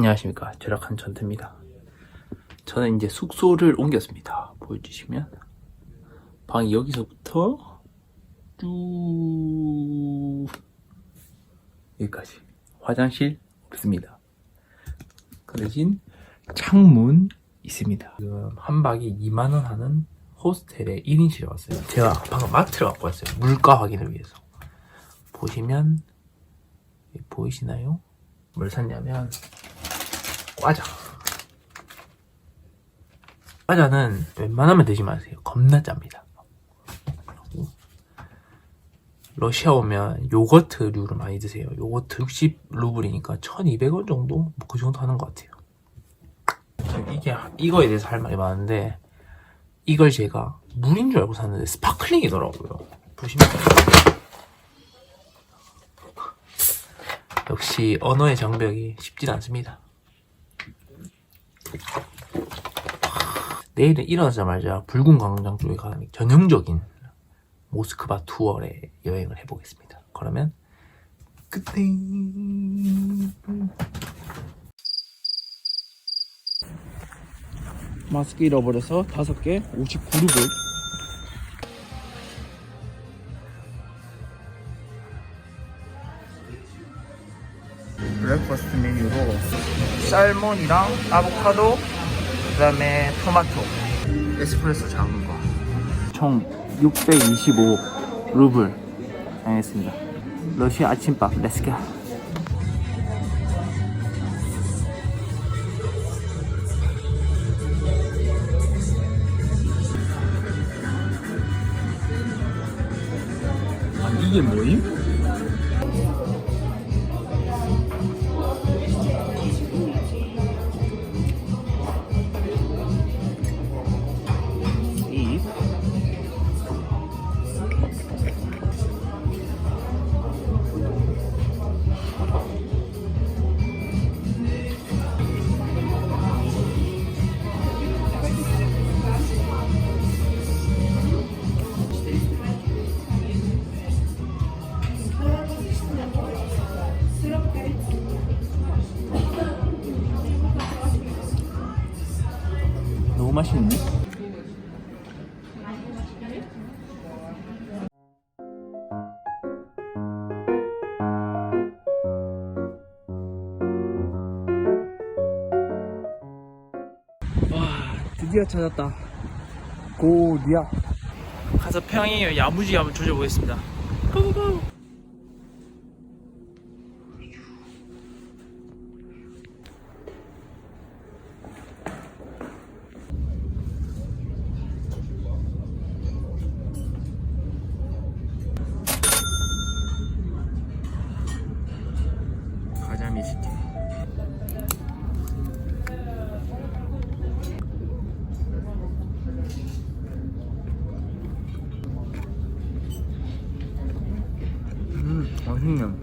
안녕하십니까. 절약한 전태입니다. 저는 이제 숙소를 옮겼습니다. 보여주시면. 방이 여기서부터 쭉 여기까지. 화장실 없습니다. 그 대신 창문 있습니다. 지금 한 박이 2만원 하는 호스텔에 1인실에 왔어요. 제가 방금 마트를 갖고 왔어요. 물가 확인을 위해서. 보시면 보이시나요? 뭘 샀냐면 과자. 과자는 웬만하면 드지 마세요. 겁나 짭니다. 러시아 오면 요거트류를 많이 드세요. 요거트 60루블이니까 1200원 정도? 뭐 그 정도 하는 것 같아요. 이게, 이거에 대해서 할 말이 많은데, 이걸 제가 물인 줄 알고 샀는데 스파클링이더라고요. 보시면. 역시 언어의 장벽이 쉽진 않습니다. 내일은 일어나자마자 붉은 광장 쪽에 가는 전형적인 모스크바 투어의 여행을 해보겠습니다. 그러면 그때 마스크 잃어버려서 다섯 개 59루블 브렉퍼스트 메뉴로 살몬이랑 아보카도 그다음에 토마토 에스프레소 작은 거 총 625 루블. 당했습니다. 러시아 아침밥 렛츠고 이게 뭐임? 너무? 와 드디어 찾았다. 고리야 가서 평이 야무지게 한번 조져보겠습니다. 고고고 맛있네 평